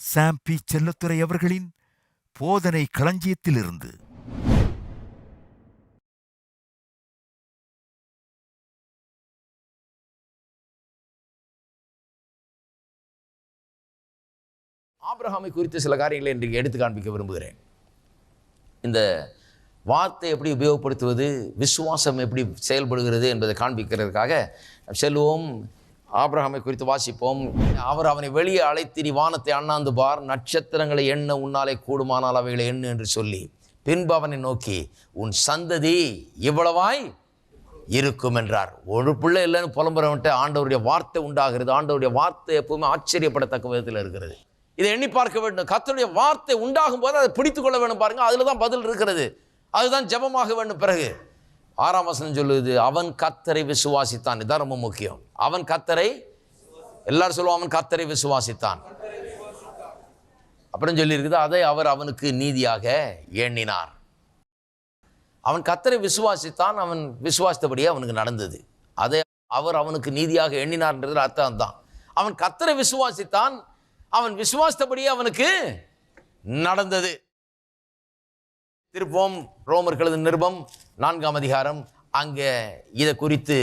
சாம் B அவர்களின் போதனை களஞ்சியத்திலிருந்து. ஆப்ரஹாமை குறித்த சில காரியங்களை இன்றைக்கு எடுத்து காண்பிக்க விரும்புகிறேன். இந்த வார்த்தை எப்படி உபயோகப்படுத்துவது விசுவாசம் எப்படி செயல்படுகிறது என்பதை காண்பிக்கிறதுக்காக செல்வோம். ஆபிரகாமை குறித்து வாசிப்போம். அவர் அவனை வெளியே அழைத்து நீ வானத்தை அண்ணாந்து பார். நட்சத்திரங்களை எண்ண உன்னாலே கூடுமானால் அவைகளை எண்ணு என்று சொல்லி பின்பு அவனை நோக்கி உன் சந்ததி இவ்வளவாய் இருக்கும் என்றார். ஒரு பிள்ளை இல்லைன்னு புலம்புறவன்ட்டு ஆண்டவருடைய வார்த்தை உண்டாகிறது. ஆண்டவருடைய வார்த்தை எப்பவுமே ஆச்சரியப்படத்தக்க விதத்தில் இருக்கிறது. இதை எண்ணி பார்க்க வேண்டும். கத்தனுடைய வார்த்தை உண்டாகும் போது அதை பிடித்துக்கொள்ள வேண்டும் பாருங்க. அதில் தான் பதில் இருக்கிறது. அதுதான் ஜெபமாக வேண்டும் பிறகு. ஆறாம் வசனம் சொல்லுது அவன் கத்தரை விசுவாசித்தான். இதான் ரொம்ப முக்கியம். அவன் கத்தரை எல்லாரும் சொல்லுவோம் அவன் கத்தரை விசுவாசித்தான். அப்படின்னு சொல்லியிருக்குது அதை அவர் அவனுக்கு நீதியாக எண்ணினார். அவன் கத்தரை விசுவாசித்தான் அவன் விசுவாசித்தபடியே அவனுக்கு நடந்தது. அதை அவர் அவனுக்கு நீதியாக எண்ணினார்ன்றது அர்த்தம் தான். அவன் கத்தரை விசுவாசித்தான் அவன் விசுவாசித்தபடியே அவனுக்கு நடந்தது. திருப்போம். ரோமர்களது நிருபம் நான்காம் அதிகாரம். அங்கே இதை குறித்து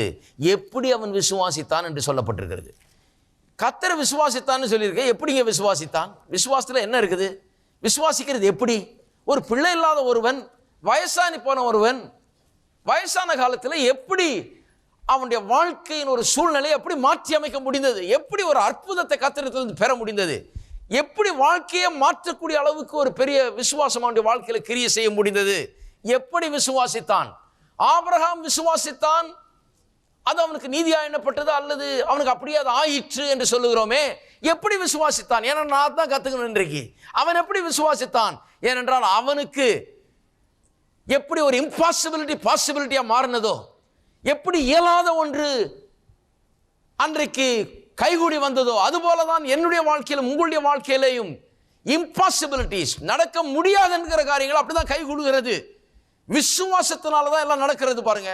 எப்படி அவன் விசுவாசித்தான் என்று சொல்லப்பட்டிருக்கிறது. கத்தரை விசுவாசித்தான்னு சொல்லியிருக்கேன் எப்படிங்க விசுவாசித்தான்? விசுவாசத்தில் என்ன இருக்குது? விசுவாசிக்கிறது எப்படி? ஒரு பிள்ளை இல்லாத ஒருவன் வயசானி போன ஒருவன் வயசான காலத்தில் எப்படி அவனுடைய வாழ்க்கையின் ஒரு சூழ்நிலையை எப்படி மாற்றி அமைக்க முடிந்தது? எப்படி ஒரு அற்புதத்தை கத்திரத்திலிருந்து பெற முடிந்தது? எப்படி வாழ்க்கையை மாற்றக்கூடிய அளவுக்கு ஒரு பெரிய விசுவாசம் அவனுடைய வாழ்க்கையில் கிரிய செய்ய முடிந்தது? எப்படி விசுவாசித்தான்? ஆபிரகாம் விசுவாசித்தான். அது அவனுக்கு நீதியாக எண்ணப்பட்டது அல்லது அவனுக்கு அப்படியே அது ஆயிற்று என்று சொல்லுகிறோமே? எப்படி விசுவாசித்தான்? ஏன்னா நான் தான் கற்றுக்கணும் இன்றைக்கு. அவன் எப்படி விசுவாசித்தான்? ஏனென்றால் அவனுக்கு எப்படி ஒரு இம்பாசிபிலிட்டி பாசிபிலிட்டியாக மாறினதோ எப்படி இயலாத ஒன்று அன்றைக்கு கைகூடி வந்ததோ அதுபோல தான் என்னுடைய வாழ்க்கையிலும் உங்களுடைய வாழ்க்கையிலையும் இம்பாசிபிலிட்டிஸ் நடக்க முடியாது என்கிற காரியங்கள் அப்படிதான் கைகூடுகிறது விசுவாசத்தினால தான் எல்லாம் நடக்கிறது பாருங்க.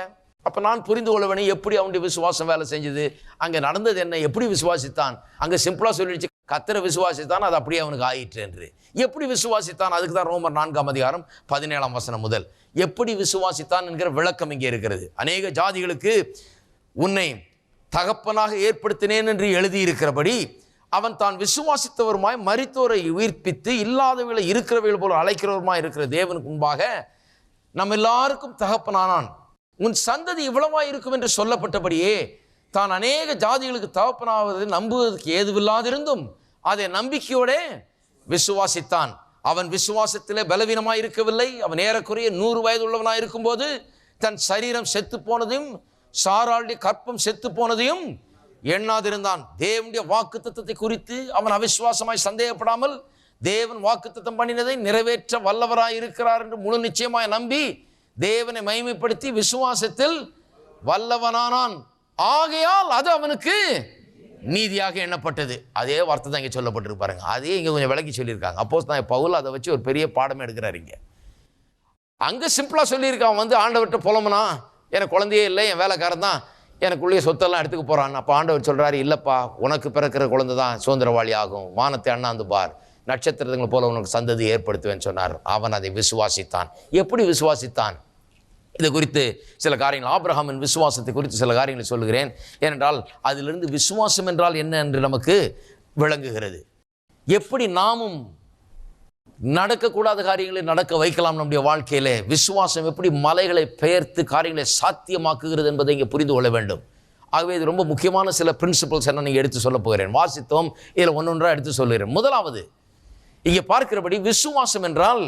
அப்போ நான் புரிந்து கொள்ளவனே எப்படி அவனுடைய விசுவாசம் வேலை செஞ்சது? அங்கே நடந்தது என்ன? எப்படி விசுவாசித்தான்? அங்கே சிம்பிளாக சொல்லிடுச்சு கத்திர விசுவாசித்தான் அது அப்படியே அவனுக்கு ஆயிற்று என்று. எப்படி விசுவாசித்தான்? அதுக்கு தான் ரோமர் நான்காம் அதிகாரம் பதினேழாம் வசனம் முதல். எப்படி விசுவாசித்தான் என்கிற விளக்கம் இங்கே இருக்கிறது. அநேக ஜாதிகளுக்கு உன்னை தகப்பனாக ஏற்படுத்தினேன் என்று எழுதியிருக்கிறபடி அவன் தான் விசுவாசித்தவருமாய் மறித்தோரை உயிர்ப்பித்து இல்லாதவர்களை இருக்கிறவர்கள் போல அழைக்கிறவருமாய் இருக்கிற தேவனுக்கு முன்பாக நம்ம எல்லாருக்கும் தகப்பனானான். உன் சந்ததி இவ்வளவாய் இருக்கும் என்று சொல்லப்பட்டபடியே தான் அநேக ஜாதிகளுக்கு தகப்பனாவது நம்புவதற்கு ஏதுவில்லாதிருந்தும் அதை நம்பிக்கையோட விசுவாசித்தான். அவன் விசுவாசத்திலே பலவீனமாய் இருக்கவில்லை. அவன் ஏறக்குறைய நூறு வயது உள்ளவனாய் இருக்கும்போது தன் சரீரம் செத்து போனதையும் சாராளுடைய கற்பம் செத்து போனதையும் எண்ணாதிருந்தான். தேவனுடைய வாக்கு தத்துவத்தை குறித்து அவன் அவிஸ்வாசமாய் சந்தேகப்படாமல் தேவன் வாக்குத்தத்தம் பண்ணினதை நிறைவேற்ற வல்லவராய் இருக்கிறார் என்று முழு நிச்சயமாய் நம்பி தேவனை மகிமைப்படுத்தி விசுவாசத்தில் வல்லவனானான். ஆகையால் அது அவனுக்கு நீதியாக எண்ணப்பட்டது. அதே வார்த்தை தான் இங்கே சொல்லப்பட்டிருக்கு பாருங்க. அதே இங்கே கொஞ்சம் விளக்கி சொல்லியிருக்காங்க. அப்போஸ் நான் பவுல் அதை வச்சு ஒரு பெரிய பாடம் எடுக்கிறாரு இங்கே. அங்கே சிம்பிளாக சொல்லியிருக்கான். வந்து ஆண்டவர்கிட்ட புலம்புனா எனக்கு குழந்தையே இல்லை என் வேலைக்காரன் தான் எனக்குள்ளேயே சொத்தெல்லாம் எடுத்துக்க போகிறான் அப்போ ஆண்டவர் சொல்கிறாரு இல்லைப்பா உனக்கு பிறக்கிற குழந்தை தான் சுதந்திரவாளி ஆகும். வானத்தை அண்ணாந்து பார். நட்சத்திரங்களை போல உனக்கு சந்ததி ஏற்படுத்துவேன்னு சொன்னார். அவன் அதை விசுவாசித்தான். எப்படி விசுவாசித்தான்? இது குறித்து சில காரியங்கள். ஆப்ரஹாமின் விசுவாசத்தை குறித்து சில காரியங்களை சொல்கிறேன் ஏனென்றால் அதிலிருந்து விசுவாசம் என்றால் என்ன என்று நமக்கு விளங்குகிறது. எப்படி நாமும் நடக்கக்கூடாத காரியங்களை நடக்க வைக்கலாம் நம்முடைய வாழ்க்கையிலே. விசுவாசம் எப்படி மலைகளை பெயர்த்து காரியங்களை சாத்தியமாக்குகிறது என்பதை இங்கே புரிந்து கொள்ள வேண்டும். ஆகவே இது ரொம்ப முக்கியமான சில பிரின்சிபல்ஸ் என்ன நீங்கள் எடுத்து சொல்ல போகிறேன். வாசித்தோம் இதில் ஒன்றொன்றாக எடுத்து சொல்லுகிறேன். முதலாவது இங்கே பார்க்கிறபடி விசுவாசம் என்றால்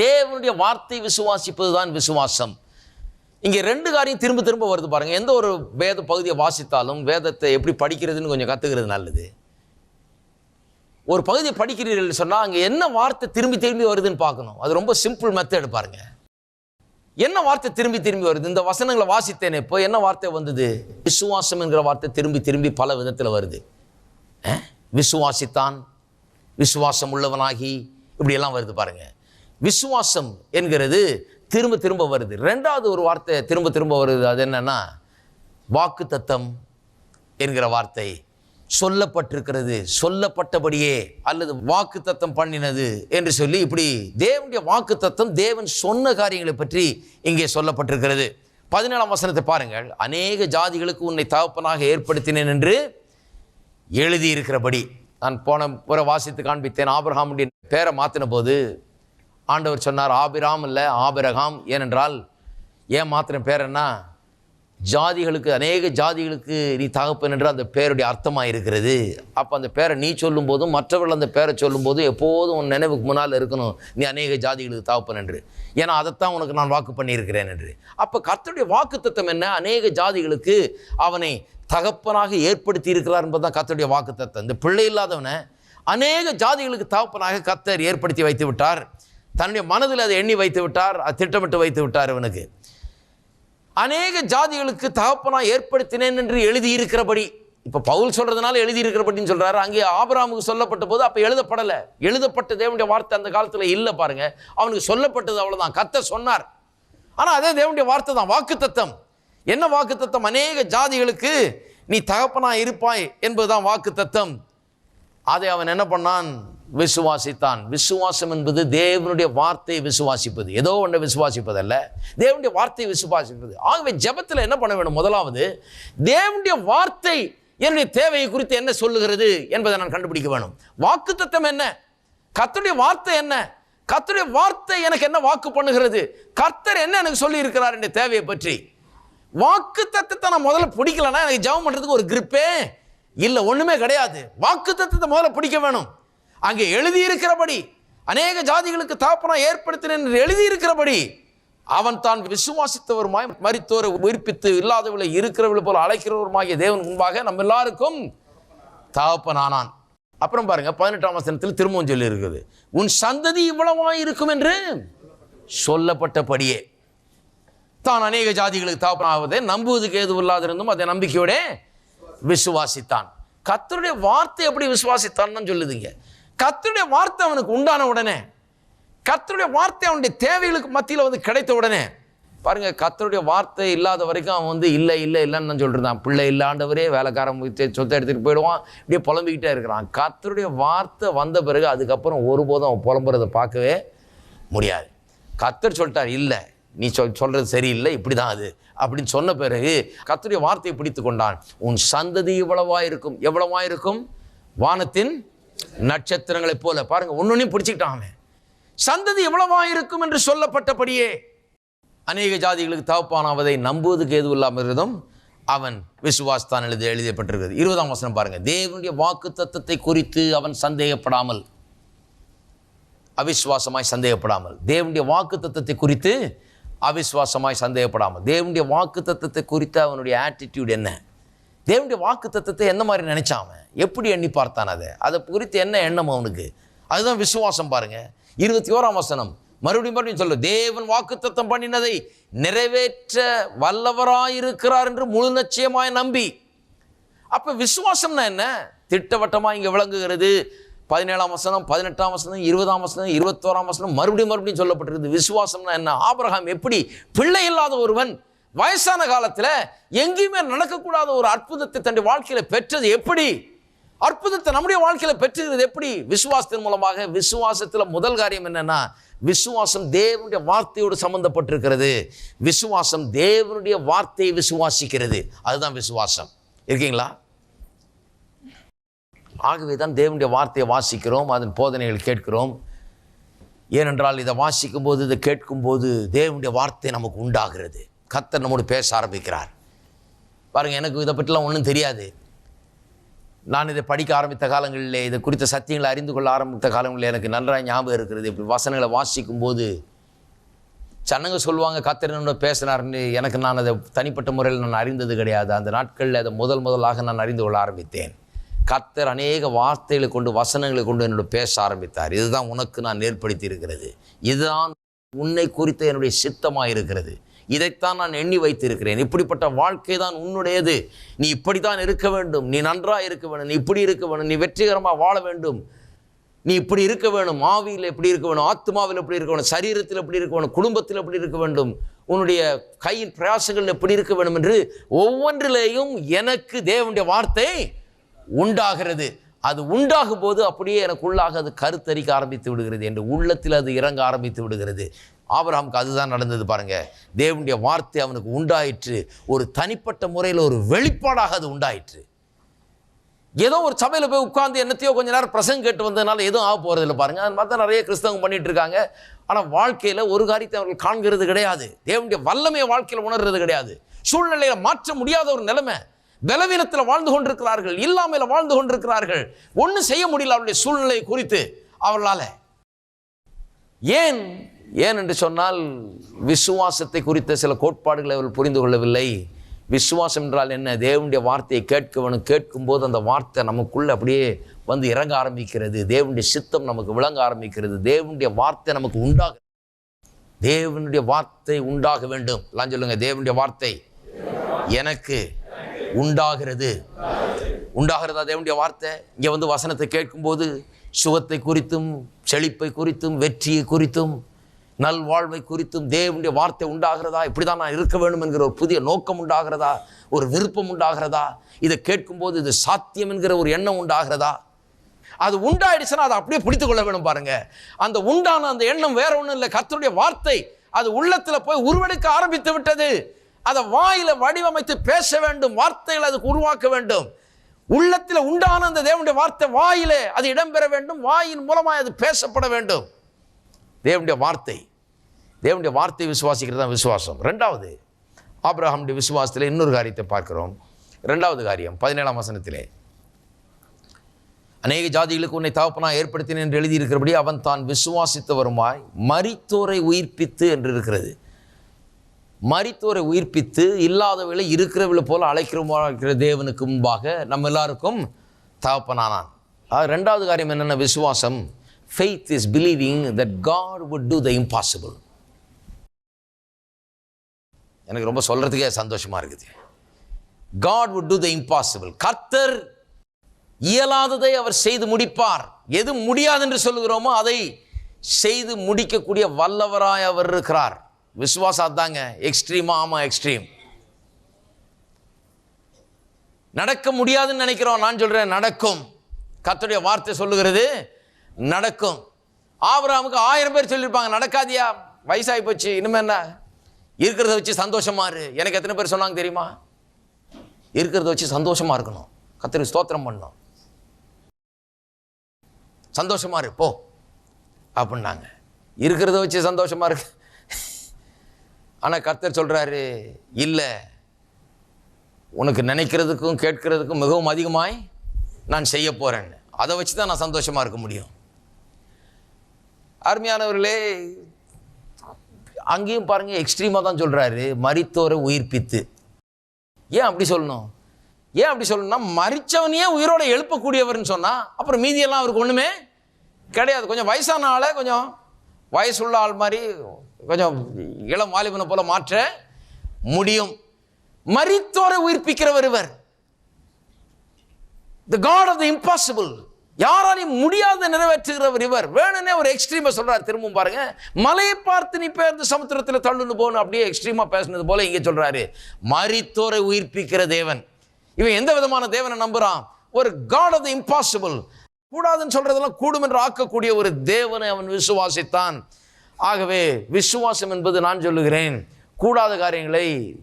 தேவனுடைய வார்த்தை விசுவாசிப்பது தான் விசுவாசம். இங்கே ரெண்டு காரியம் திரும்ப திரும்ப வருது பாருங்கள் எந்த ஒரு வேத பகுதியை வாசித்தாலும் வேதத்தை எப்படி படிக்கிறதுன்னு கொஞ்சம் கற்றுக்கிறது நல்லது. ஒரு பகுதியை படிக்கிறீர்கள் சொன்னால் அங்கே என்ன வார்த்தை திரும்பி திரும்பி வருதுன்னு பார்க்கணும். அது ரொம்ப சிம்பிள் மெத்தட் பாருங்க. என்ன வார்த்தை திரும்பி திரும்பி வருது? இந்த வசனங்களை வாசித்தேனே இப்போ என்ன வார்த்தை வந்தது? விசுவாசம் என்கிற வார்த்தை திரும்பி திரும்பி பல விதத்தில் வருது. விசுவாசித்தான் விசுவாசம் உள்ளவனாகி இப்படியெல்லாம் வருது பாருங்க. விசுவாசம் என்கிறது திரும்ப திரும்ப வருது. ரெண்டாவது ஒரு வார்த்தை திரும்ப திரும்ப வருது. அது என்னன்னா வாக்கு தத்தம் என்கிற வார்த்தை. சொல்லப்பட்டிருக்கிறது சொல்லப்பட்டபடியே அல்லது வாக்கு தத்தம் பண்ணினது என்று சொல்லி இப்படி தேவனுடைய வாக்கு தத்தம் தேவன் சொன்ன காரியங்களை பற்றி இங்கே சொல்லப்பட்டிருக்கிறது. பதினேழாம் வசனத்தை பாருங்கள். அநேக ஜாதிகளுக்கு உன்னை தகப்பனாக ஏற்படுத்தினேன் என்று எழுதியிருக்கிறபடி. நான் போன புற வாசித்து காண்பித்தேன். ஆபிரகாமுடைய பேரை மாற்றின போது ஆண்டவர் சொன்னார் ஆபிராம் இல்லை ஆபிரகாம். ஏனென்றால் ஏன் மாத்திரம் பேர் என்ன? ஜாதிகளுக்கு அநேக ஜாதிகளுக்கு நீ தகப்பன் என்று அந்த பேருடைய அர்த்தமாக இருக்கிறது அப்போ அந்த பேரை நீ சொல்லும்போதும் மற்றவர்கள் அந்த பேரை சொல்லும்போதும் எப்போதும் உன் நினைவுக்கு முன்னால் இருக்கணும். நீ அநேக ஜாதிகளுக்கு தகப்பன் என்று. ஏன்னா அதைத்தான் உனக்கு நான் வாக்கு பண்ணியிருக்கிறேன் என்று. அப்போ கர்த்தருடைய வாக்குத்தத்தம் என்ன? அநேக ஜாதிகளுக்கு அவனை தகப்பனாக ஏற்படுத்தி இருக்கிறார் என்பதுதான் கர்த்தருடைய வாக்குத்தத்தம். இந்த பிள்ளை இல்லாதவனை அநேக ஜாதிகளுக்கு தகப்பனாக கர்த்தர் ஏற்படுத்தி வைத்து விட்டார் தன்னுடைய மனதில் அதை எண்ணி வைத்து விட்டார் அது திட்டமிட்டு வைத்து விட்டார் இவனுக்கு. அநேக ஜாதிகளுக்கு தகப்பனா ஏற்படுத்தினேன் என்று எழுதியிருக்கிறபடி இப்போ பவுல் சொல்கிறதுனால எழுதியிருக்கிறபடின்னு சொல்கிறாரு அங்கே ஆபராமுக்கு சொல்லப்பட்ட போது அப்போ எழுதப்படலை. எழுதப்பட்ட தேவனுடைய வார்த்தை அந்த காலத்தில் இல்லை பாருங்கள் அவனுக்கு சொல்லப்பட்டது அவ்வளோதான் கத்த சொன்னார். ஆனால் அதே தேவனுடைய வார்த்தை தான் வாக்கு தத்தம் என்ன வாக்கு தத்தம் அநேக ஜாதிகளுக்கு நீ தகப்பனா இருப்பாய் என்பதுதான் வாக்கு தத்தம் அதை அவன் என்ன பண்ணான்? விசுவாசித்தான். விசுவாசம் என்பது தேவனுடைய வார்த்தையை விசுவாசிப்பது. ஏதோ ஒன்றை விசுவாசிப்பதல்ல. தேவனுடைய வார்த்தையை விசுவாசிப்பது. ஆகவே ஜெபத்தில் என்ன பண்ண வேண்டும்? முதலாவது தேவனுடைய வார்த்தை என்னுடைய தேவையை குறித்து என்ன சொல்லுகிறது என்பதை நான் கண்டுபிடிக்க வேணும் வாக்குத்தத்தம் என்ன? கர்த்தருடைய வார்த்தை என்ன? கர்த்தருடைய வார்த்தை எனக்கு என்ன வாக்கு பண்ணுகிறது? கர்த்தர் என்ன எனக்கு சொல்லி இருக்கிறார் என்ற தேவையை பற்றி? வாக்கு தத்துவத்தை நான் முதல்ல பிடிக்கலன்னா எனக்கு ஜெபம் பண்ணுறதுக்கு ஒரு கிரிப்பே இல்லை ஒன்றுமே கிடையாது. வாக்கு தத்துவத்தை முதல்ல பிடிக்க வேணும். அங்கே எழுதியிருக்கிறபடி அநேக ஜாதிகளுக்கு தாப்பனா ஏற்படுத்தினேன் என்று எழுதியிருக்கிறபடி அவன் தான் விசுவாசித்தவருமாய் மறித்தோரை உயிர்ப்பித்து இல்லாதவர்களை இருக்கிறவர்களை போல அழைக்கிறவருமாகிய தேவன் முன்பாக நம்ம எல்லாருக்கும் தகப்பனானான் அப்புறம் பாருங்க பதினெட்டாம் வசனத்தில் திரும்பவும் சொல்லி இருக்குது உன் சந்ததி இவ்வளவாய் இருக்கும் என்று சொல்லப்பட்டபடியே. தான் அநேக ஜாதிகளுக்கு தாப்பனாவதை நம்புவதுக்கு ஏதுவும் இல்லாதிருந்தும் அதை நம்பிக்கையோட விசுவாசித்தான். கத்தருடைய வார்த்தை எப்படி விசுவாசித்தான்னு சொல்லுதுங்க. கத்தருடைய வார்த்தை அவனுக்கு உண்டான உடனே கத்தருடைய வார்த்தை அவனுடைய தேவைகளுக்கு மத்தியில் வந்து கிடைத்த உடனே பாருங்க கத்தருடைய வார்த்தை இல்லாத வரைக்கும் அவன் வந்து இல்லை இல்லை இல்லைன்னு நான் சொல்லிருந்தான் பிள்ளை இல்லாண்டவரே வேலைக்காரன் சொத்தை எடுத்துகிட்டு போயிடுவான். இப்படியே புலம்பிக்கிட்டே இருக்கிறான். கத்தருடைய வார்த்தை வந்த பிறகு அதுக்கப்புறம் ஒருபோதும் அவன் புலம்புறதை பார்க்கவே முடியாது. கத்தர் சொல்லிட்டார் இல்லை நீ சொல் சொல்கிறது சரியில்லை இப்படி தான் அது. அப்படின்னு சொன்ன பிறகு கத்துடைய வார்த்தையை பிடித்து கொண்டான். உன் சந்ததி இவ்வளவா இருக்கும் எவ்வளவா இருக்கும் வானத்தின் நட்சத்திரங்களைப் போல. பாருங்க ஒன்று பிடிச்சிக்கிட்டான் அவன். சந்ததி எவ்வளவா இருக்கும் என்று சொல்லப்பட்டபடியே அநேக ஜாதிகளுக்கு தகப்பானாவதை நம்புவதுக்கு எதுவும் இல்லாமல் இருந்தும் அவன் விசுவாஸ்தான் எழுதி எழுதப்பட்டிருக்கிறது. இருபதாம் வசனம் பாருங்க. தேவனுடைய வாக்கு தத்தத்தை குறித்து அவன் சந்தேகப்படாமல் அவிஸ்வாசமாய் சந்தேகப்படாமல். தேவனுடைய வாக்கு தத்தத்தை குறித்து அவிஸ்வாசமாய் சந்தேகப்படாமல். தேவனுடைய வாக்கு தத்துவத்தை குறித்த அவனுடைய ஆட்டிடியூட் என்ன? தேவனுடைய வாக்கு தத்துவத்தை எந்த மாதிரி நினைச்சான் அவன்? எப்படி எண்ணி பார்த்தான் அதை? அதை குறித்து என்ன எண்ணம் அவனுக்கு? அதுதான் விசுவாசம் பாருங்கள் இருபத்தி ஓராம் வசனம். மறுபடியும் மறுபடியும் சொல்லு. தேவன் வாக்குத்தத்தம் பண்ணினதை நிறைவேற்ற வல்லவராயிருக்கிறார் என்று முழு நிச்சயமாய் நம்பி. அப்போ விசுவாசம்னா என்ன? திட்டவட்டமாக இங்கே விளங்குகிறது. பதினேழாம் வசனம் பதினெட்டாம் வசனம் இருபதாம் வசனம் இருபத்தோராம் வசனம் மறுபடியும் மறுபடியும் சொல்லப்பட்டிருக்கு விசுவாசம்னா என்ன? ஆபரகம் எப்படி? பிள்ளை இல்லாத ஒருவன் வயசான காலத்தில் எங்கேயுமே நடக்கக்கூடாத ஒரு அற்புதத்தை தன்னுடைய வாழ்க்கையில் பெற்றது எப்படி? அற்புதத்தை நம்முடைய வாழ்க்கையில் பெற்றுகிறது எப்படி? விசுவாசத்தின் மூலமாக விசுவாசத்தில் முதல் காரியம் என்னென்னா விசுவாசம் தேவனுடைய வார்த்தையோடு சம்மந்தப்பட்டிருக்கிறது விசுவாசம் தேவனுடைய வார்த்தையை விசுவாசிக்கிறது. அதுதான் விசுவாசம். இருக்கீங்களா? ஆகவே தான் தேவனுடைய வார்த்தையை வாசிக்கிறோம் அதன் போதனைகள் கேட்கிறோம். ஏனென்றால் இதை வாசிக்கும் போது இதை கேட்கும்போது தேவனுடைய வார்த்தை நமக்கு உண்டாகிறது. கத்தர் நம்மோடு பேச ஆரம்பிக்கிறார். பாருங்கள் எனக்கு இதை பற்றிலாம் ஒன்றும் தெரியாது. நான் இதை படிக்க ஆரம்பித்த காலங்களிலே இதை குறித்த சத்தியங்களை அறிந்து கொள்ள ஆரம்பித்த காலங்களில் எனக்கு நன்றாக ஞாபகம் இருக்கிறது. இப்படி வசனங்களை வாசிக்கும் போது சன்னங்க சொல்லுவாங்க கத்தர் என்னோட பேசினார்னு. எனக்கு நான் அதை தனிப்பட்ட முறையில் நான் அறிந்தது கிடையாது. அந்த நாட்களில் அதை முதல் முதலாக நான் அறிந்து கொள்ள ஆரம்பித்தேன். கத்தர் அநேக வார்த்தைகளை கொண்டு வசனங்களை கொண்டு என்னோட பேச ஆரம்பித்தார். இதுதான் உனக்கு நான் ஏற்படுத்தி இருக்கிறது இதுதான் உன்னை குறித்த என்னுடைய சித்தமாக இருக்கிறது இதைத்தான் நான் எண்ணி வைத்திருக்கிறேன். இப்படிப்பட்ட வாழ்க்கை தான் உன்னுடையது. நீ இப்படி தான் இருக்க வேண்டும். நீ நன்றாக இருக்க வேண்டும். நீ இப்படி இருக்க வேண்டும். நீ வெற்றிகரமாக வாழ வேண்டும். நீ இப்படி இருக்க வேணும் ஆவியில் எப்படி இருக்க வேணும் ஆத்மாவில் எப்படி இருக்க வேணும் சரீரத்தில் எப்படி இருக்க வேணும் குடும்பத்தில் எப்படி இருக்க வேண்டும்? உன்னுடைய கையின் பிரயாசங்கள் எப்படி இருக்க வேண்டும் என்று ஒவ்வொன்றிலேயும் எனக்கு தேவனுடைய வார்த்தை உண்டாகிறது. அது உண்டாகும் போது அப்படியே எனக்குள்ளாக அது கருத்தரிக்க ஆரம்பித்து விடுகிறது என்று உள்ளத்தில் அது இறங்க ஆரம்பித்து விடுகிறது. ஆபரகாமுக்கு அதுதான் நடந்தது பாருங்கள் தேவனுடைய வார்த்தை அவனுக்கு உண்டாயிற்று. ஒரு தனிப்பட்ட முறையில் ஒரு வெளிப்பாடாக அது உண்டாயிற்று. ஏதோ ஒரு சபையில் போய் உட்காந்து என்னத்தையோ கொஞ்ச நேரம் பிரசங்க கேட்டு வந்ததுனால எதுவும் ஆக போகிறதில்ல பாருங்கள் அது மாதிரி நிறைய கிறிஸ்தவங்க பண்ணிட்டு இருக்காங்க. ஆனால் வாழ்க்கையில் ஒரு காரியத்தை அவர்கள் காண்கிறது கிடையாது. தேவனுடைய வல்லமையை வாழ்க்கையில் உணர்றது கிடையாது. சூழ்நிலையை மாற்ற முடியாத ஒரு நிலைமை. பலவீனத்தில் வாழ்ந்து கொண்டிருக்கிறார்கள் இல்லாமையில் வாழ்ந்து கொண்டிருக்கிறார்கள். ஒன்றும் செய்ய முடியல அவருடைய சூழ்நிலை குறித்து அவர்களால். ஏன்? ஏன் என்று சொன்னால் விசுவாசத்தை குறித்த சில கோட்பாடுகளை அவர்கள் புரிந்து கொள்ளவில்லை. விசுவாசம் என்றால் என்ன? தேவனுடைய வார்த்தையை கேட்கவனும் கேட்கும்போது அந்த வார்த்தை நமக்குள்ளே அப்படியே வந்து இறங்க ஆரம்பிக்கிறது. தேவனுடைய சித்தம் நமக்கு விளங்க ஆரம்பிக்கிறது. தேவனுடைய வார்த்தை நமக்கு உண்டாக தேவனுடைய வார்த்தை உண்டாக வேண்டும். எல்லாம் சொல்லுங்கள் தேவனுடைய வார்த்தை எனக்கு உண்டாகிறது. உண்டாகிறதா தேவனுடைய வார்த்தை? இங்கே வந்து வசனத்தை கேட்கும்போது சுகத்தை குறித்தும் செழிப்பை குறித்தும் வெற்றியை குறித்தும் நல்வாழ்வை குறித்தும் தேவனுடைய வார்த்தை உண்டாகிறதா? இப்படி தான் நான் இருக்க வேண்டும் என்கிற ஒரு புதிய நோக்கம் உண்டாகிறதா? ஒரு விருப்பம் உண்டாகிறதா? இதை கேட்கும்போது இது சாத்தியம் என்கிற ஒரு எண்ணம் உண்டாகிறதா? அது உண்டாயிடுச்சுன்னா அதை அப்படியே பிடித்து கொள்ள வேணும் பாருங்க. அந்த உண்டான அந்த எண்ணம் வேற ஒன்றும் இல்லை. கத்தருடைய வார்த்தை அது உள்ளத்தில் போய் உருவெடுக்க ஆரம்பித்து விட்டது. அதை வாயில வடிவமைத்து பேச வேண்டும் வார்த்தைகளை அதுக்கு உருவாக்க வேண்டும். உள்ளத்தில் உண்டான அந்த தேவனுடைய வார்த்தை வாயிலே அது இடம்பெற வேண்டும் வாயின் மூலமாக அது பேசப்பட வேண்டும். தேவனுடைய வார்த்தை. தேவனுடைய வார்த்தை விசுவாசிக்கிறது தான் விசுவாசம். ரெண்டாவது ஆப்ரஹாமுடைய விசுவாசத்தில் இன்னொரு காரியத்தை பார்க்கிறோம். ரெண்டாவது காரியம் பதினேழாம் வசனத்திலே. அநேக ஜாதிகளுக்கு உன்னை தகப்பனா ஏற்படுத்தினேன் என்று எழுதியிருக்கிறபடி அவன் தான் விசுவாசித்து வருமாய் மரித்தோரை உயிர்ப்பித்து என்று இருக்கிறது மறித்தோரை உயிர்ப்பித்து இல்லாதவர்களை இருக்கிறவளை போல அழைக்கிறோமா இருக்கிற தேவனுக்கு முன்பாக நம்ம எல்லாருக்கும் தகப்பனானான். அது ரெண்டாவது காரியம் என்னென்ன விசுவாசம். Faith is believing that God would do the impossible எனக்கு ரொம்ப சொல்கிறதுக்கே சந்தோஷமாக இருக்குது. God would do the impossible கர்த்தர் இயலாததை அவர் செய்து முடிப்பார். எது முடியாது என்று சொல்லுகிறோமோ அதை செய்து முடிக்கக்கூடிய வல்லவராய் அவர் இருக்கிறார். விசுவாசம் அதாங்க எக்ஸ்ட்ரீமா ஆமா எக்ஸ்ட்ரீம் நடக்க முடியாதுன்னு நினைக்கிறோம். நான் சொல்றேன் நடக்கும். கத்துடைய வார்த்தை சொல்லுகிறது நடக்கும். ஆபராமுக்கு ஆயிரம் பேர் சொல்லியிருப்பாங்க நடக்காதியா? வயசாகி போச்சு. இனிமே என்ன? இருக்கிறத வச்சு சந்தோஷமா இரு. எனக்கு எத்தனை பேர் சொன்னாங்க தெரியுமா? இருக்கிறத வச்சு சந்தோஷமா இருக்கணும். கத்திரி ஸ்தோத்திரம் பண்ணணும். சந்தோஷமா இரு போ. அப்படின்னாங்க. இருக்கிறத வச்சு சந்தோஷமா இருக்கு ஆனால் கர்த்தர் சொல்கிறாரு இல்லை. உனக்கு நினைக்கிறதுக்கும் கேட்கிறதுக்கும் மிகவும் அதிகமாய் நான் செய்ய போகிறேன் அதை வச்சு தான் நான் சந்தோஷமாக இருக்க முடியும். அருமையானவர்களே அங்கேயும் பாருங்கள் எக்ஸ்ட்ரீமாக தான் சொல்கிறாரு மறித்தோரை உயிர்ப்பித்து. ஏன் அப்படி சொல்லணும்? ஏன் அப்படி சொல்லணும்னா மறித்தவனையே உயிரோட எழுப்பக்கூடியவர்னு சொன்னால் அப்புறம் மீதியெல்லாம் அவருக்கு ஒன்றுமே கிடையாது. கொஞ்சம் வயசான ஆளை கொஞ்சம் வயசுள்ள ஆள் மாதிரி கொஞ்சம் இளம் வாலிபனை போல மாற்ற முடியும். மரித்தோரை உயிர்ப்பிக்கிறவர் இவர். The God of the impossible யாராலையும் முடியாத நிறைவேற்றுகிறவர் இவர். வேணும்னே ஒரு எக்ஸ்ட்ரீமா சொல்றார். திரும்பவும் பாருங்க. மலையை பார்த்து நீ பேர்ந்து சமுத்திரத்தில் தள்ளுன்னு போகணும் அப்படியே எக்ஸ்ட்ரீமா பேசுனது போல இங்கே சொல்றாரு. மரித்தோரை உயிர்ப்பிக்கிற தேவன். இவன் எந்த விதமான தேவனை நம்புறான்? ஒரு காட் ஆஃப் த இம்பாசிபிள் கூடாதுன்னு சொல்றதெல்லாம் கூடும் என்று ஆக்கக்கூடிய ஒரு தேவனை அவன் விசுவாசித்தான். ஆகவே விசுவாசம் என்பது நான் சொல்லுகிறேன். கூடாத காரியங்களை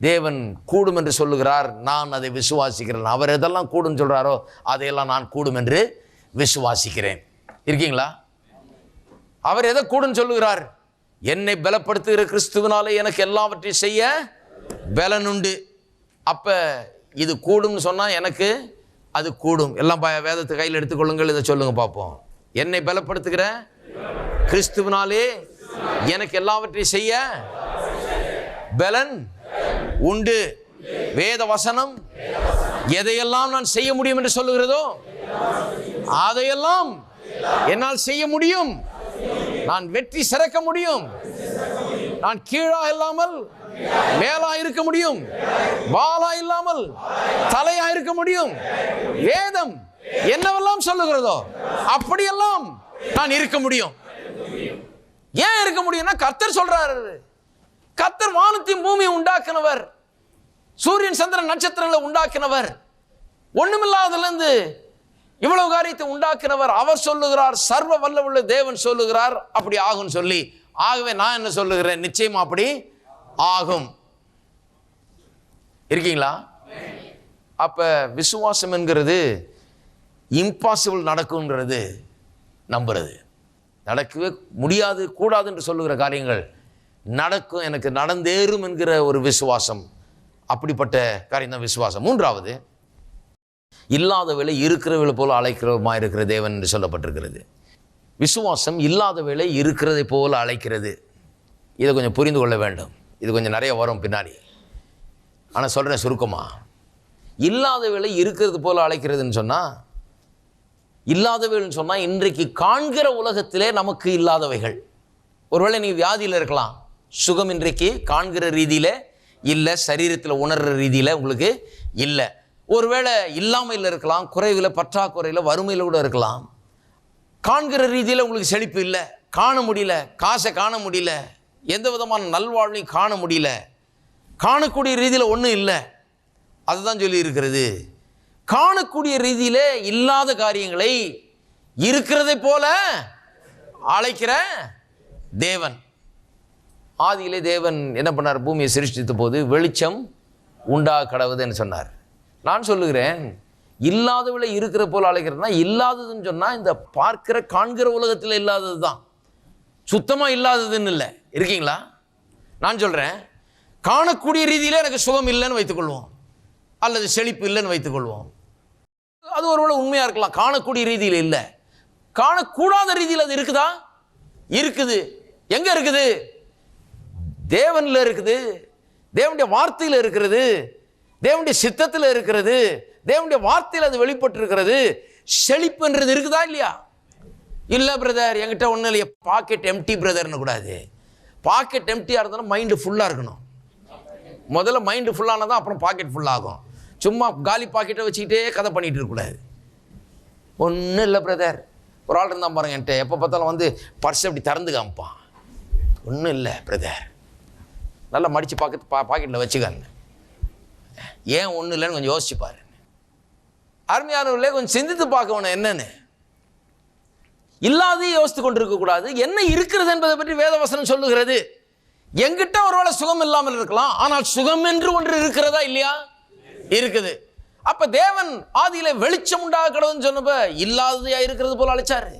தேவன் கூடும் என்று சொல்லுகிறார். நான் அதை விசுவாசிக்கிறேன். அவர் எதெல்லாம் கூடும் சொல்றாரோ அதையெல்லாம் நான் கூடும் என்று விசுவாசிக்கிறேன். இருக்கீங்களா? அவர் எதை கூடும் சொல்லுகிறார்? என்னை பலப்படுத்துகிற கிறிஸ்துவினாலே எனக்கு எல்லாவற்றையும் செய்ய பலனுண்டு அப்ப இது கூடும்னு சொன்னா எனக்கு அது கூடும். எல்லாம் வேதத்தை கையில் எடுத்துக்கொள்ளுங்கள். இதை சொல்லுங்க பார்ப்போம். என்னை பலப்படுத்துகிற கிறிஸ்துவனாலே எனக்கு எல்லாவற்றையும் செய்ய பலன் உண்டு. வேத வசனம் எதையெல்லாம் நான் செய்ய முடியும் என்று சொல்லுகிறதோ அதையெல்லாம் என்னால் செய்ய முடியும். நான் வெற்றி சிறக்க முடியும். நான் கீழா இல்லாமல் மேலா இருக்க முடியும். வாலா இல்லாமல் தலையா இருக்க முடியும். வேதம் என்னவெல்லாம் சொல்லுகிறதோ அப்படியெல்லாம் நான் இருக்க முடியும். ஏன் இருக்க முடியும்னா கர்த்தர் சொல்றாரு. கர்த்தர் வானத்தையும் பூமியை உண்டாக்கினவர். சூரியன் சந்திரன் நட்சத்திரங்களை உண்டாக்கினவர். ஒண்ணுமில்லாததுலேருந்து இவ்வளவு காரியத்தை உண்டாக்குனவர். அவர் சொல்லுகிறார் சர்வ வல்லவுள்ள தேவன் சொல்லுகிறார். அப்படி ஆகும் சொல்லி ஆகவே நான் என்ன சொல்லுகிறேன்? நிச்சயமா அப்படி ஆகும். இருக்கீங்களா? அப்ப விசுவாசம் என்கிறது இம்பாசிபிள் நடக்குங்கிறது நம்புறது. நடக்கவே முடியாது கூடாது என்று சொல்லுகிற காரியங்கள் நடக்கும் எனக்கு நடந்தேறும் என்கிற ஒரு விசுவாசம். அப்படிப்பட்ட காரியம் தான் விசுவாசம். மூன்றாவது இல்லாதவேளை இருக்கிறவளை போல அழைக்கிறவமா இருக்கிற தேவன் என்று சொல்லப்பட்டிருக்கிறது. விசுவாசம் இல்லாத வேலை இருக்கிறதை போல அழைக்கிறது. இதை கொஞ்சம் புரிந்து கொள்ள வேண்டும். இது கொஞ்சம் நிறைய வரும் பின்னாடி. ஆனால் சொல்கிறேன் சுருக்கமாக இல்லாத வேலை இருக்கிறது போல அழைக்கிறதுன்னு சொன்னால் இல்லாதவைகள்னு சொன்னால் இன்றைக்கு காண்கிற உலகத்திலே நமக்கு இல்லாதவைகள். ஒருவேளை நீ வியாதியில் இருக்கலாம். சுகம் இன்றைக்கு காண்கிற ரீதியில் இல்லை சரீரத்தில் உணர்கிற ரீதியில் உங்களுக்கு இல்லை. ஒருவேளை இல்லாமையில் இருக்கலாம் குறைவில் பற்றாக்குறையில் வறுமையில் கூட இருக்கலாம். காண்கிற ரீதியில் உங்களுக்கு செழிப்பு இல்லை. காண முடியல. காசை காண முடியல. எந்த விதமான நல்வாழ்வையும் காண முடியல. காணக்கூடிய ரீதியில் ஒன்றும் இல்லை. அதுதான் சொல்லி இருக்கிறது. காணக்கூடிய ரீதியில் இல்லாத காரியங்களை இருக்கிறதை போல அழைக்கிற தேவன். ஆதியிலே தேவன் என்ன பண்ணார்? பூமியை சிருஷ்டித்த போது வெளிச்சம் உண்டா கடவுதுன்னு சொன்னார். நான் சொல்லுகிறேன் இல்லாதவளை இருக்கிற போல் அழைக்கிறதுனா இல்லாததுன்னு சொன்னால் இந்த பார்க்கிற காண்கிற உலகத்தில் இல்லாதது தான் சுத்தமாக இல்லாததுன்னு இல்லை. இருக்கீங்களா? நான் சொல்கிறேன் காணக்கூடிய ரீதியில் எனக்கு சுகம் இல்லைன்னு வைத்துக்கொள்வோம் அல்லது செழிப்பு இல்லைன்னு வைத்துக்கொள்வோம் அது ஒருவேளை உண்மையாக இருக்கலாம். காணக்கூடிய ரீதியில் இல்லை. காணக்கூடாத ரீதியில் அது இருக்குதா? இருக்குது. எங்கே இருக்குது? தேவனில் இருக்குது. தேவனுடைய வார்த்தையில் இருக்கிறது. தேவனுடைய சித்தத்தில் இருக்கிறது. தேவனுடைய வார்த்தையில் அது வெளிப்பட்டிருக்கிறது. செழிப்புன்றது இருக்குதா இல்லையா? இல்லை பிரதர் என்கிட்ட ஒன்றும் இல்லையா. பாக்கெட் எம்டி பிரதர்னு கூடாது பாக்கெட் எம்டியாக இருந்தாலும் மைண்டு ஃபுல்லாக இருக்கணும். முதல்ல மைண்டு ஃபுல்லானதான் அப்புறம் பாக்கெட் ஃபுல்லாகும் சும்மா காலி பாக்கெட்டை வச்சுக்கிட்டே கதை பண்ணிகிட்டு இருக்கக்கூடாது ஒன்றும் இல்லை பிரதர் ஒரு ஆள் இருந்தான் பாருங்க என்கிட்ட. எப்போ பார்த்தாலும் வந்து பர்ஸ் அப்படி திறந்து காமிப்பான். ஒன்றும் இல்லை பிரதர் நல்லா மடித்து பார்க்க பா பாக்கெட்டில் வச்சுக்காங்க. ஏன் ஒன்றும் இல்லைன்னு கொஞ்சம் யோசிச்சு அருமையானவர்களே கொஞ்சம் சிந்தித்து பார்க்கணும் என்னன்னு. இல்லாதே யோசித்து கொண்டிருக்கக்கூடாது என்ன இருக்கிறது என்பதை பற்றி வேதவசனம் சொல்லுகிறது. எங்கிட்ட ஒருவேளை சுகம் இல்லாமல் இருக்கலாம். ஆனால் சுகம் என்று ஒன்று இருக்கிறதா இல்லையா? இருக்குது. அப்ப தேவன் ஆதியில வெளிச்சம் உண்டாக கடவுன்னு சொன்னப்ப இல்லாததையா இருக்கிறது போல அழைச்சாரு?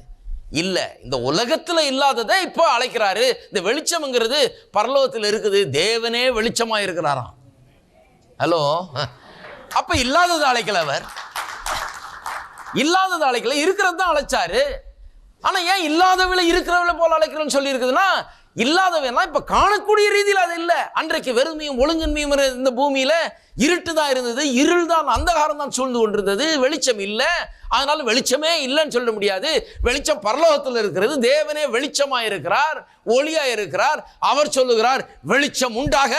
இல்ல. இந்த உலகத்துல இல்லாததை இப்போ அழைக்கிறாரு. இந்த வெளிச்சம்ங்கிறது பரலோகத்தில் இருக்குது. தேவனே வெளிச்சமா இருக்கிறாராம் ஹலோ? அப்ப இல்லாததை அழைக்கல அவர். இல்லாததை அழைக்கல இருக்கிறது தான் அழைச்சாரு. ஆனா ஏன் இல்லாதவளை இருக்கிறவளை போல அழைக்கிறோன்னு சொல்லி இருக்குதுன்னா இல்லாதவனா இப்ப காணக்கூடிய ரீதியில் அது இல்லை. அன்றைக்கு வெறுமையும் ஒழுங்கின்மையும் இருந்த இந்த பூமியில இருட்டு தான் இருந்தது. இருள் தான் அந்தகாரம் தான் சூழ்ந்து கொண்டிருந்தது. வெளிச்சம் இல்லை. அதனால வெளிச்சமே இல்லைன்னு சொல்ல முடியாது. வெளிச்சம் பரலோகத்தில் இருக்கிறது. தேவனே வெளிச்சமா இருக்கிறார் ஒளியா இருக்கிறார். அவர் சொல்லுகிறார் வெளிச்சம் உண்டாக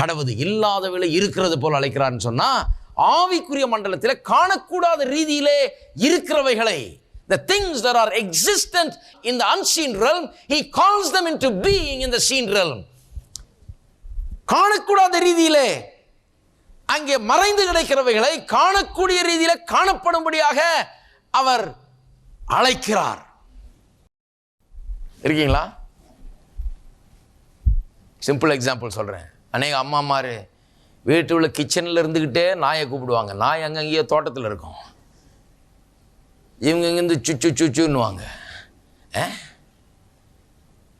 கடவுது இல்லாதவளை இருக்கிறது போல் அழைக்கிறார்னு சொன்னா ஆவிக்குரிய மண்டலத்தில் காணக்கூடாத ரீதியிலே இருக்கிறவைகளை the things that are existent in the unseen realm he calls them into being in the seen realm. காணக்கூடாத ரீதியிலே அங்கே மறைந்து கிடைக்கிறவைகளை காணக்கூடிய ரீதியில காணப்படும்படியாக அவர் அழைக்கிறார். இருக்கீங்களா? சிம்பிள் எக்ஸாம்பிள் சொல்கிறேன் அநேக அம்மாமார் வீட்டு உள்ள கிச்சனில் இருந்துக்கிட்டே நாயை கூப்பிடுவாங்க. நாய் அங்கங்கேயே தோட்டத்தில் இருக்கும். இவங்க இங்கேருந்து சுச்சு சுச்சுன்னுவாங்க ஆ?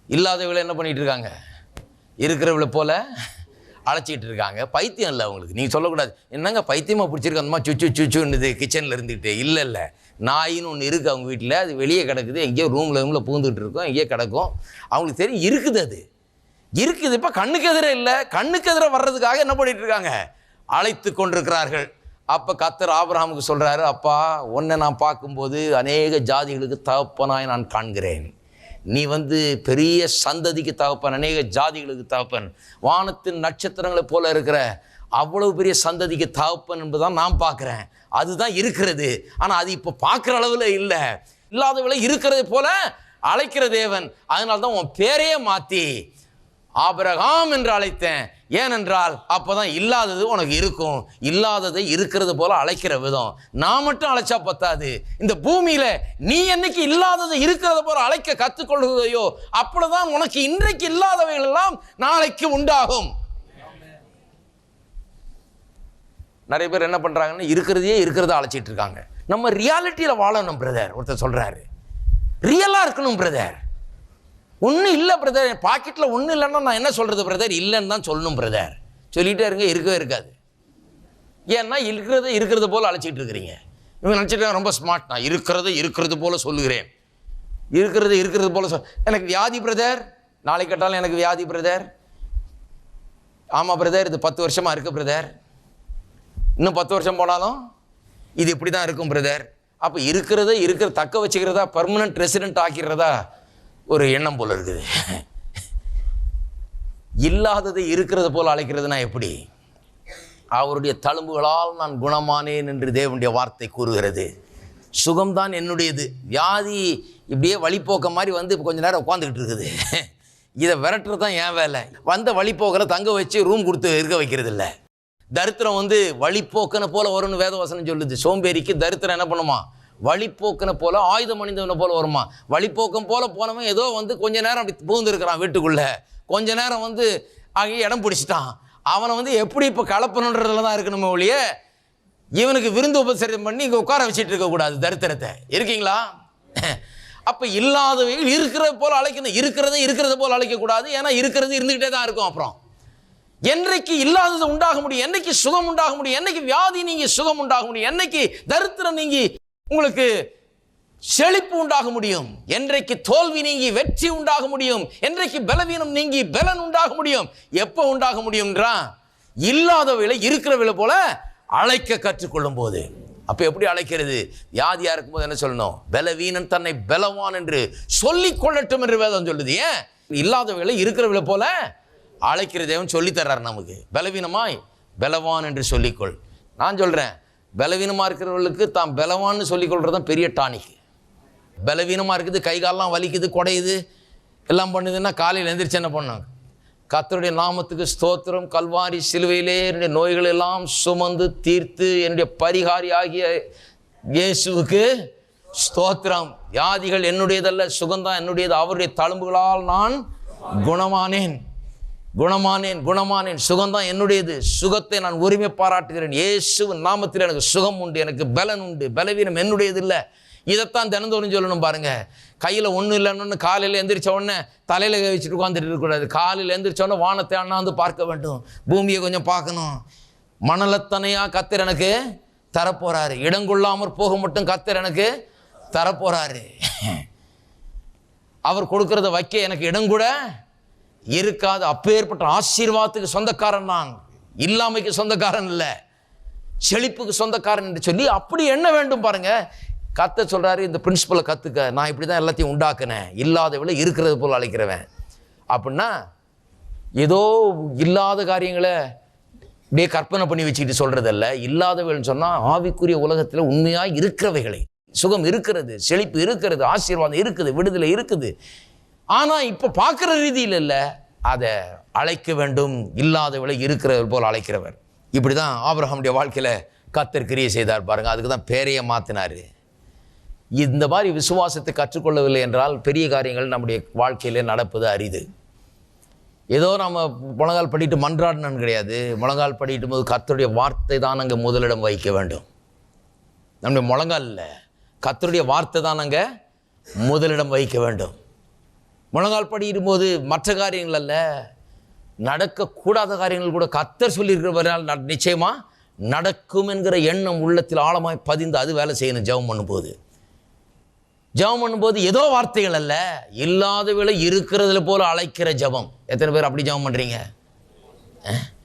இல்லாதவளை என்ன பண்ணிகிட்டு இருக்காங்க? இருக்கிறவளை போல் அழைச்சிக்கிட்டு இருக்காங்க. பைத்தியம் இல்லை அவங்களுக்கு. நீங்கள் சொல்லக்கூடாது. என்னங்க பைத்தியமாக பிடிச்சிருக்கு? அந்த மாதிரி சுச்சு சுச்சுன்னுது கிச்சனில் இருந்துக்கிட்டு இல்லை இல்லை. நாயின்னு ஒன்று இருக்குது அவங்க வீட்டில். அது வெளியே கிடக்குது. எங்கேயோ ரூமில் ரூமில் பூந்துக்கிட்டு இருக்கோம். எங்கேயோ கிடக்கும். அவங்களுக்கு தெரியும் இருக்குது அது. இருக்குது. இப்போ கண்ணுக்கு எதிரே இல்லை. கண்ணுக்கு எதிரே வர்றதுக்காக என்ன பண்ணிட்டு இருக்காங்க? அழைத்து கொண்டிருக்கிறார்கள். அப்போ கத்தர் ஆபிரஹாமுக்கு சொல்கிறாரு அப்பா உன்னை நான் பார்க்கும்போது அநேக ஜாதிகளுக்கு தகப்பனாய் நான் காண்கிறேன். நீ வந்து பெரிய சந்ததிக்கு தகப்பன் அநேக ஜாதிகளுக்கு தகப்பன். வானத்தின் நட்சத்திரங்களைப் போல இருக்கிற அவ்வளவு பெரிய சந்ததிக்கு தகப்பன் என்பதுதான் நான் பார்க்குறேன். அதுதான் இருக்கிறது. ஆனால் அது இப்போ பார்க்குற அளவில் இல்லை. இல்லாதவளை இருக்கிறது போல அழைக்கிற தேவன். அதனால தான் உன் பேரையே மாற்றி ஆபிரகாம் என்று அழைத்தேன். ஏனென்றால் அப்போ தான் இல்லாதது உனக்கு இருக்கும். இல்லாததை இருக்கிறது போல அழைக்கிற விதம். நான் மட்டும் அழைச்சா பத்தாது. இந்த பூமியில் நீ என்னைக்கு இல்லாததை இருக்கிறது போல அழைக்க கற்றுக்கொள்கிறதையோ அப்படிதான் உனக்கு இன்றைக்கு இல்லாதவைகள் எல்லாம் நாளைக்கு உண்டாகும். நிறைய பேர் என்ன பண்ணுறாங்கன்னு இருக்கிறதையே இருக்கிறத அழைச்சிட்டு இருக்காங்க. நம்ம ரியாலிட்டியில் வாழணும் பிரதர் ஒருத்தர் சொல்கிறாரு ரியலாக இருக்கணும் பிரதர் ஒன்றும் இல்லை பிரதர் என் பாக்கெட்டில் ஒன்றும் இல்லைன்னா நான் என்ன சொல்கிறது பிரதர் இல்லைன்னு தான் சொல்லணும் பிரதர் சொல்லிகிட்டே இருங்க இருக்கவே இருக்காது. ஏன்னா இருக்கிறத இருக்கிறது போல் அழைச்சிட்டு இருக்கிறீங்க. இவங்க நினச்சிட்டு ரொம்ப ஸ்மார்ட் நான் இருக்கிறத இருக்கிறது போல் சொல்லுகிறேன். இருக்கிறது இருக்கிறது போல் சொல் எனக்கு வியாதி பிரதர் நாளை கேட்டாலும் எனக்கு வியாதி பிரதர் ஆமாம் பிரதர் இது பத்து வருஷமாக இருக்குது பிரதர் இன்னும் பத்து வருஷம் போனாலும் இது இப்படி தான் இருக்கும் பிரதர் அப்போ இருக்கிறத இருக்கிற தக்க வச்சுக்கிறதா பர்மனன்ட் ரெசிடென்ட் ஆக்கிறதா? ஒரு எண்ணம் போல இருக்குது. இல்லாததை இருக்கிறது போல் அழைக்கிறதுனா எப்படி? அவருடைய தழும்புகளால் நான் குணமானேன் என்று தேவனுடைய வார்த்தை கூறுகிறது. சுகம்தான் என்னுடையது. வியாதி இப்படியே வழிபோக்க மாதிரி வந்து இப்போ கொஞ்ச நேரம் உட்காந்துக்கிட்டு இருக்குது. இதை விரட்டுறது தான் என் வேலை. வந்த வழிப்போக்கில் தங்க வச்சு ரூம் கொடுத்து இருக்க வைக்கிறது இல்லை தரித்திரம் வந்து வழிப்போக்கனை போல வரும்னு வேதவசனம் சொல்லுது. சோம்பேறிக்கு தரித்திரம் என்ன பண்ணுமா? வழிப்போக்கனை போல ஆயுதம் அணிந்தவனை போல வருமா? வழிப்போக்கம் போல போனவன் ஏதோ வந்து கொஞ்ச நேரம் அப்படி புகுந்துருக்கிறான் வீட்டுக்குள்ளே. கொஞ்ச நேரம் வந்து அங்கே இடம் பிடிச்சிட்டான். அவனை வந்து எப்படி இப்போ கலப்பணுன்றதுல தான் இருக்கணுமே ஒழிய இவனுக்கு விருந்து உபசரிதம் பண்ணி இங்கே உட்கார வச்சுட்டு இருக்கக்கூடாது தரித்திரத்தை. இருக்கீங்களா? அப்போ இல்லாதவைகள் இருக்கிறது போல் அழைக்கணும். இருக்கிறதே இருக்கிறது போல் அழைக்கக்கூடாது ஏன்னா இருக்கிறது இருந்துக்கிட்டே தான் இருக்கும் அப்புறம். என்றைக்கு இல்லாதது உண்டாக முடியும் என்னைக்கு சுகம் உண்டாக முடியும் என்னைக்கு வியாதி நீங்கி சுகம் உண்டாக முடியும் என்னைக்கு தரித்திரம் நீங்கி உங்களுக்கு செழிப்பு உண்டாக முடியும். என்றைக்கு தோல்வி நீங்கி வெற்றி உண்டாக முடியும். என்றைக்கு பலவீனம் நீங்கி பலன் உண்டாக முடியும். எப்போ உண்டாக முடியும்ன்றா? இல்லாத விலை இருக்கிற விலை போல அழைக்க கற்றுக்கொள்ளும் போது. அப்போ எப்படி அழைக்கிறது? வியாதியா இருக்கும்போது என்ன சொல்லணும்? பலவீனன் தன்னை பலவான் என்று சொல்லிக் கொள்ளட்டும் என்று வேதம் சொல்லுது. ஏன்? இல்லாதவைகளை இருக்கிறவளை போல அழைக்கிற தேவன் சொல்லித்தர்றார் நமக்கு. பலவீனமாய் பலவான் என்று சொல்லிக்கொள். நான் சொல்கிறேன் பலவீனமாக இருக்கிறவர்களுக்கு தான் பலவான்னு சொல்லிக்கொள்கிறது தான் பெரிய டானிக். பலவீனமாக இருக்குது கை காலெல்லாம் வலிக்குது குடையுது எல்லாம் பண்ணுதுன்னா காலையில் எந்திரிச்சு என்ன பண்ணாங்க? கத்தருடைய நாமத்துக்கு ஸ்தோத்திரம். கல்வாரி சிலுவையிலே என்னுடைய நோய்கள் எல்லாம் சுமந்து தீர்த்து என்னுடைய பரிகாரி ஆகிய இயேசுவுக்கு ஸ்தோத்திரம். வியாதிகள் என்னுடையதல்ல சுகந்தான் என்னுடையது. அவருடைய தழும்புகளால் நான் குணமானேன். குணமானேன் குணமானேன். சுகம்தான் என்னுடையது. சுகத்தை நான் உரிமை பாராட்டுகிறேன். இயேசுவின் நாமத்தில் எனக்கு சுகம் உண்டு எனக்கு பலன் உண்டு. பலவீனம் என்னுடையது இல்லை இதைத்தான் தினந்தோறும் சொல்லணும் பாருங்க. கையில் ஒன்றும் இல்லைன்னு காலையில் எந்திரிச்ச உடனே தலையில் கை வச்சுட்டு உட்காந்துட்டு இருக்கக்கூடாது. காலையில் எந்திரிச்ச உடனே வானத்தை அண்ணாந்து பார்க்க வேண்டும். பூமியை கொஞ்சம் பார்க்கணும். மணலத்தனையாக கத்தர் எனக்கு தரப்போறாரு. இடங்கொள்ளாமற் போக மட்டும் கத்தர் எனக்கு தரப்போகிறாரு அவர் கொடுக்கறத வைக்க எனக்கு இடம் கூட இருக்காது. அப்பேற்பட்ட ஆசீர்வாதத்துக்கு சொந்தக்காரன் நான். இல்லாமைக்கு சொந்தக்காரன் இல்லை. செழிப்புக்கு சொந்தக்காரன் என்று சொல்லி அப்படி என்ன வேண்டும் பாருங்க. கத்த சொல்கிறாரு இந்த பிரின்சிபலை கற்றுக்க நான் இப்படி தான் எல்லாத்தையும் உண்டாக்குனேன். இல்லாதவளை இருக்கிறது போல் அழைக்கிறவன். அப்படின்னா ஏதோ இல்லாத காரியங்களை இப்படியே கற்பனை பண்ணி வச்சுக்கிட்டு சொல்கிறதில்ல இல்லாதவைகள்னு சொன்னால் ஆவிக்குரிய உலகத்தில் உண்மையாக இருக்கிறவைகளை. சுகம் இருக்கிறது செழிப்பு இருக்கிறது ஆசீர்வாதம் இருக்குது விடுதலை இருக்குது. ஆனால் இப்போ பார்க்குற ரீதியில் இல்லை அதை அழைக்க வேண்டும் இல்லாதவளை இருக்கிறவர் போல் அழைக்கிறவர். இப்படி தான் ஆபிரகாமுடைய வாழ்க்கையில் கத்தர் கிரியை செய்தார் பாருங்கள் அதுக்கு தான் பேரையை மாற்றினார் இந்த மாதிரி விசுவாசத்தை கற்றுக்கொள்ளவில்லை என்றால் பெரிய காரியங்கள் நம்முடைய வாழ்க்கையிலே நடப்பது அரிது. ஏதோ நம்ம முழங்கால் படிட்டு மன்றாடினு கிடையாது. முழங்கால் படிட்டும் போது கத்தருடைய வார்த்தை தான் அங்கே முதலிடம் வைக்க வேண்டும். நம்முடைய முழங்கால் இல்லை வார்த்தை தான் அங்கே முதலிடம் வைக்க வேண்டும். முழங்கால் படியிடும்போது மற்ற காரியங்கள் அல்ல. நடக்கக்கூடாத காரியங்கள் கூட கத்தர் சொல்லியிருக்கிறவரால் ந- நடக்கும் என்கிற எண்ணம் உள்ளத்தில் ஆழமாய் பதிந்து அது வேலை செய்யணும் ஜெபம் பண்ணும்போது. ஜெபம் பண்ணும்போது ஏதோ வார்த்தைகள் அல்ல. இல்லாத விலை இருக்கிறதுல போல அழைக்கிற ஜெபம். எத்தனை பேர் அப்படி ஜெபம் பண்ணுறீங்க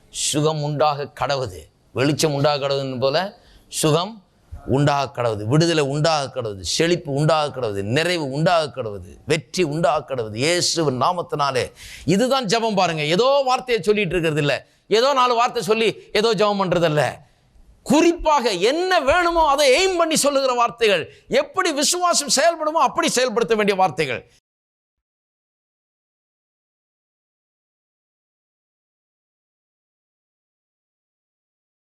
சுகம் உண்டாக கடவுது. வெளிச்சம் உண்டாக கடவுதுன்னு போல சுகம் உண்டாக கடவுது விடுதலை உண்டாக கடவுது செழிப்பு உண்டாக கடவுது நிறைவு உண்டாக கடவுது வெற்றி உண்டாக கடவுது இயேசுவின் நாமத்தினாலே. இதுதான் ஜெபம் பாருங்க. ஏதோ வார்த்தையை சொல்லிட்டு இருக்கிறது இல்லை ஏதோ நாலு வார்த்தை சொல்லி ஏதோ ஜெபம் பண்றதில்ல. குறிப்பாக என்ன வேணுமோ அதை எய்ம் பண்ணி சொல்லுகிற வார்த்தைகள். எப்படி விசுவாசம் செயல்படுமோ அப்படி செயல்படுத்த வேண்டிய வார்த்தைகள்.